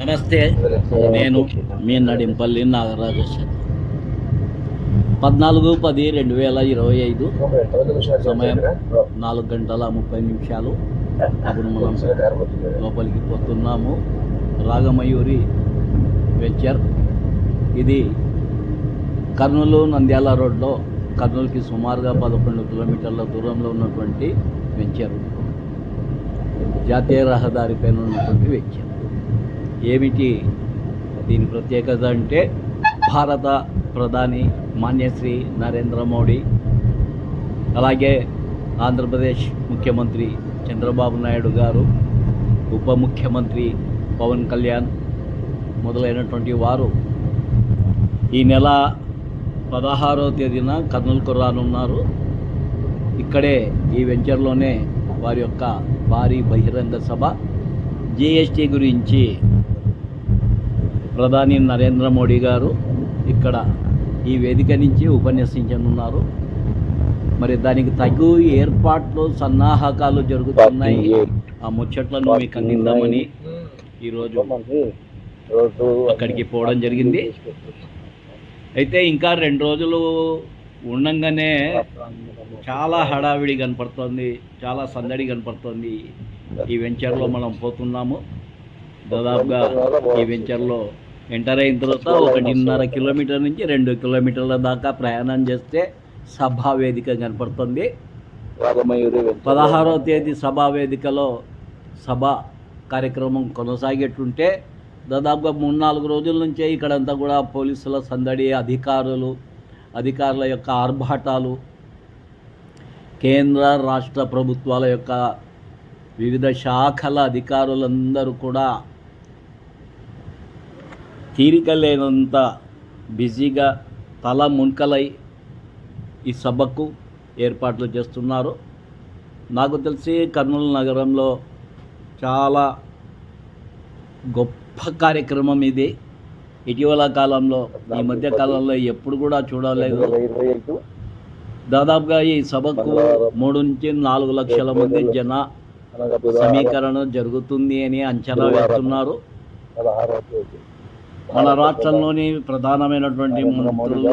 నమస్తే. నేను మీ నడింపల్లి నాగరాజు పద్నాలుగు పది రెండు వేల ఇరవై ఐదు సమయం నాలుగు గంటల ముప్పై నిమిషాలు. అప్పుడు మనం లోపలికి పోతున్నాము. రాగమయూరి వెంచర్. ఇది కర్నూలు నంద్యాల రోడ్లో కర్నూలుకి సుమారుగా పదకొండు కిలోమీటర్ల దూరంలో ఉన్నటువంటి వెంచర్. జాతీయ రహదారిపైన ఉన్నటువంటి వెంచర్. ఏమిటి? దీని ప్రత్యేకత అంటే భారత ప్రధాని మాన్యశ్రీ నరేంద్ర మోడీ అలాగే ఆంధ్రప్రదేశ్ ముఖ్యమంత్రి చంద్రబాబు నాయుడు గారు ఉప ముఖ్యమంత్రి పవన్ కళ్యాణ్ మొదలైనటువంటి వారు ఈ నెల పదహారో తేదీన కర్నూలుకు రానున్నారు. ఇక్కడే ఈ వెంచర్లోనే వారి యొక్క భారీ బహిరంగ సభ. జిఎస్టీ గురించి ప్రధాని నరేంద్ర మోడీ గారు ఇక్కడ ఈ వేదిక నుంచి ఉపన్యసించనున్నారు. మరి దానికి తగు ఏర్పాట్లు సన్నాహకాలు జరుగుతున్నాయి. ఆ ముచ్చట్లను మీకు అందిద్దామని ఈరోజు అక్కడికి పోవడం జరిగింది. అయితే ఇంకా రెండు రోజులు ఉండంగానే చాలా హడావిడి కనపడుతోంది చాలా సందడి కనపడుతోంది. ఈ వెంచర్లో మనం పోతున్నాము. దాదాపుగా ఈ వెంచర్లో ఎంటర్ అయిన తర్వాత ఒకటిన్నర కిలోమీటర్ నుంచి రెండు కిలోమీటర్ల దాకా ప్రయాణం చేస్తే సభా వేదిక కనపడుతుంది. పదహారవ తేదీ సభా వేదికలో సభ కార్యక్రమం కొనసాగేట్టుంటే దాదాపుగా మూడు నాలుగు రోజుల నుంచే ఇక్కడంతా కూడా పోలీసుల సందడి అధికారులు అధికారుల యొక్క ఆర్భాటాలు కేంద్ర రాష్ట్ర ప్రభుత్వాల యొక్క వివిధ శాఖల అధికారులందరూ కూడా తీరిక లేనంత బిజీగా తల మున్కలై ఈ సభకు ఏర్పాట్లు చేస్తున్నారు. నాకు తెలిసి కర్నూలు నగరంలో చాలా గొప్ప కార్యక్రమం ఇది. ఇటీవల కాలంలో ఈ మధ్య కాలంలో ఎప్పుడు కూడా చూడలేదు. దాదాపుగా ఈ సభకు మూడు నుంచి నాలుగు లక్షల మంది జన సమీకరణ జరుగుతుంది అని అంచనా వేస్తున్నారు. మన రాష్ట్రంలోని ప్రధానమైనటువంటి మంత్రులు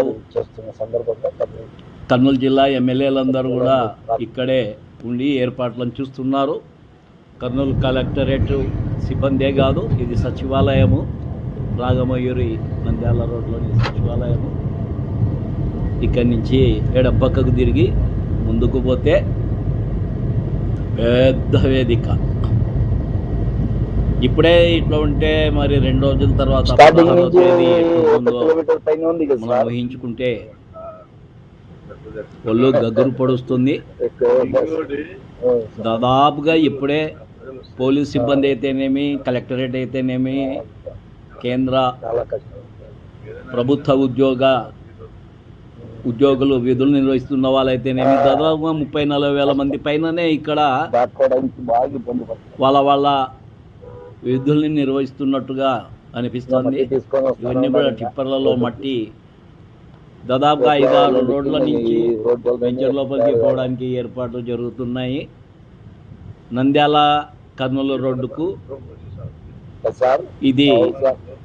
కర్నూలు జిల్లా ఎమ్మెల్యేలందరూ కూడా ఇక్కడే ఉండి ఏర్పాట్లను చూస్తున్నారు. కర్నూలు కలెక్టరేట్ సిబ్బందే కాదు ఇది సచివాలయము. రాగమయూరి నంద్యాల రోడ్లోని సచివాలయము. ఇక్కడి నుంచి ఎడం పక్కకు తిరిగి ముందుకు పోతే పెద్ద వేదిక. ఇప్పుడే ఇట్లా ఉంటే మరి రెండు రోజుల తర్వాత మనం ఊహించుకుంటే ఒళ్ళు గగ్గురు పొడుస్తుంది. దాదాపుగా ఇప్పుడే పోలీస్ సిబ్బంది అయితేనేమి కలెక్టరేట్ అయితేనేమి కేంద్ర ప్రభుత్వ ఉద్యోగ ఉద్యోగులు విధులు నిర్వహిస్తున్న వాళ్ళైతేనేమి దాదాపుగా ముప్పై నలభై వేల మంది పైననే ఇక్కడ వాళ్ళ వాళ్ళ విధుల్ని నిర్వహిస్తున్నట్టుగా అనిపిస్తుంది. ఇవన్నీ కూడా టిప్పర్లలో మట్టి దాదాపుగా ఐదారు రోడ్ల నుంచి వెంచర్ లోపలికి పోవడానికి ఏర్పాట్లు జరుగుతున్నాయి. నంద్యాల కర్నూలు రోడ్డుకు ఇది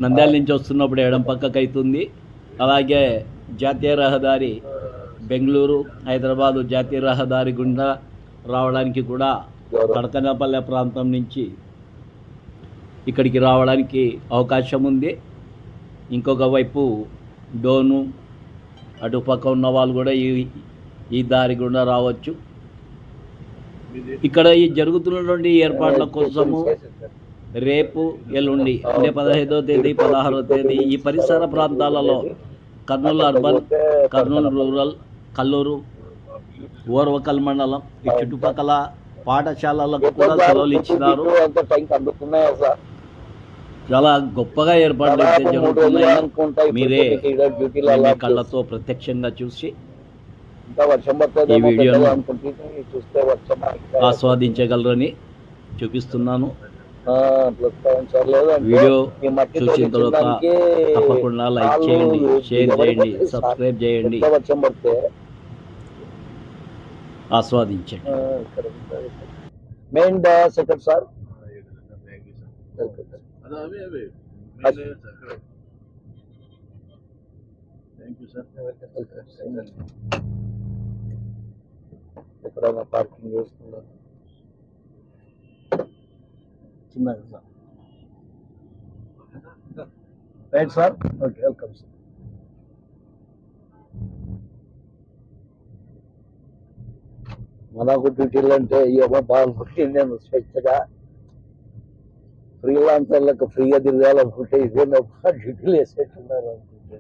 నంద్యాల నుంచి వస్తున్నప్పుడు ఎడం పక్కకు అవుతుంది అలాగే జాతీయ రహదారి బెంగళూరు హైదరాబాదు జాతీయ రహదారి గుండా రావడానికి కూడా కడకనపల్లె ప్రాంతం నుంచి ఇక్కడికి రావడానికి అవకాశం ఉంది ఇంకొక వైపు డోను అటుపక్క ఉన్న వాళ్ళు కూడా ఈ ఈ దారి గుండా రావచ్చు. ఇక్కడ ఈ జరుగుతున్నటువంటి ఏర్పాట్ల కోసము రేపు ఎల్లుండి అంటే పదహైదో తేదీ పదహారో తేదీ ఈ పరిసర ప్రాంతాలలో కర్నూలు అర్బన్ కర్నూలు రూరల్ కల్లూరు ఓర్వకల్ మండలం ఈ చుట్టుపక్కల పాఠశాలలకు కూడా సెలవులు ఇచ్చినారు అంత టైంకి అందుతున్నాయా సార్ చాలా గొప్పగా ఏర్పాట్లు అయితే జరుగుతున్నాయి మీరే మీ కళ్ళతో ప్రత్యక్షంగా చూసి ఈ వీడియోను ఆస్వాదించగలరని చూపిస్తున్నాను. సార్ వీడియో చూసిన తర్వాత తప్పకుండా లైక్ చేయండి షేర్ చేయండి సార్. సబ్స్క్రైబ్ చేయండి. ఎంత వర్షం పడితే ఆస్వాదించండి main second sir thank you sir ఎక్కడైనా పార్కింగ్ చేసుకున్నారు చిన్నగా sir right sir okay welcome sir మనకు డ్యూటీలు అంటే ఏమో బాగుంటుంది నేను స్వేచ్ఛగా ఫ్రీలాన్సర్లకు ఫ్రీగా తిరగాలనుకుంటే ఇదే డ్యూటీలు వేసేట్టున్నారు అనుకుంటే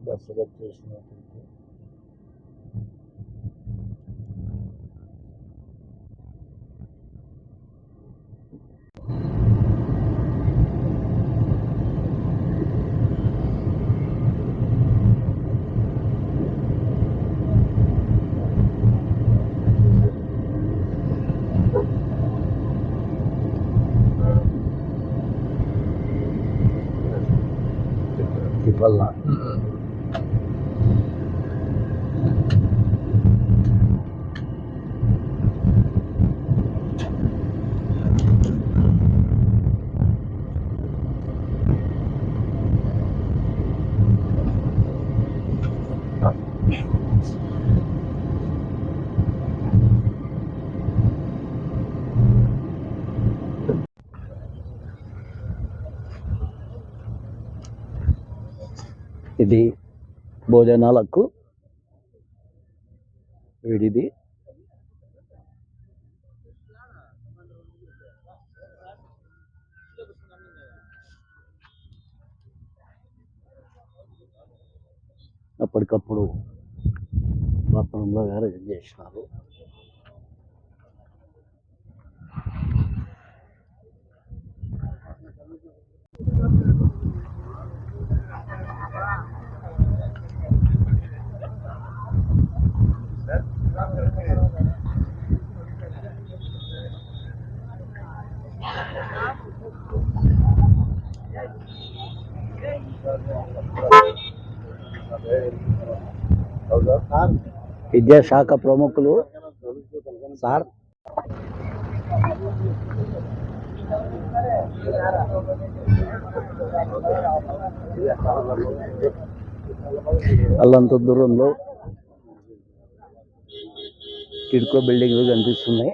బస్సు వచ్చేసినట్టు في الله. ఇది భోజనాలకు విడిది. అప్పటికప్పుడు వాతావరణంలో అరేంజ్ చేసినారు? విద్యాశాఖ ప్రముఖులు. సార్. అల్లంత దూరంలో కిడ్కో బిల్డింగ్లు కనిపిస్తున్నాయి.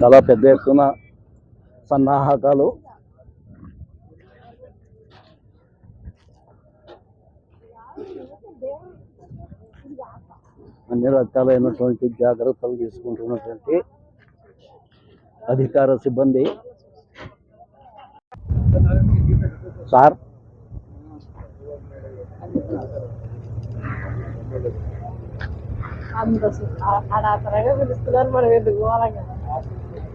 చాలా పెద్ద ఎత్తున సన్నాహకాలు. అన్ని రకాలైనటువంటి జాగ్రత్తలు తీసుకుంటున్నటువంటి అధికార సిబ్బంది. సార్. ఆడ పిలుస్తున్నారు మనం ఎందుకు పోవాలంగా?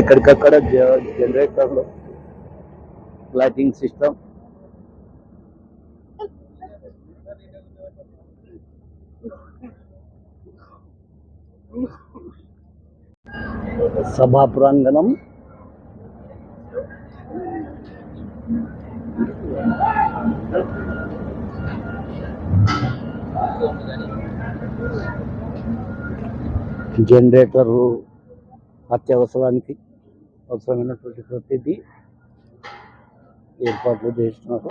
ఎక్కడికక్కడ జనరేటర్లు లైటింగ్ సిస్టమ్ సభా ప్రాంగణం జనరేటరు అత్యవసరానికి అవసరమైనటువంటి ప్రతిదీ ఏర్పాట్లు చేస్తున్నారు.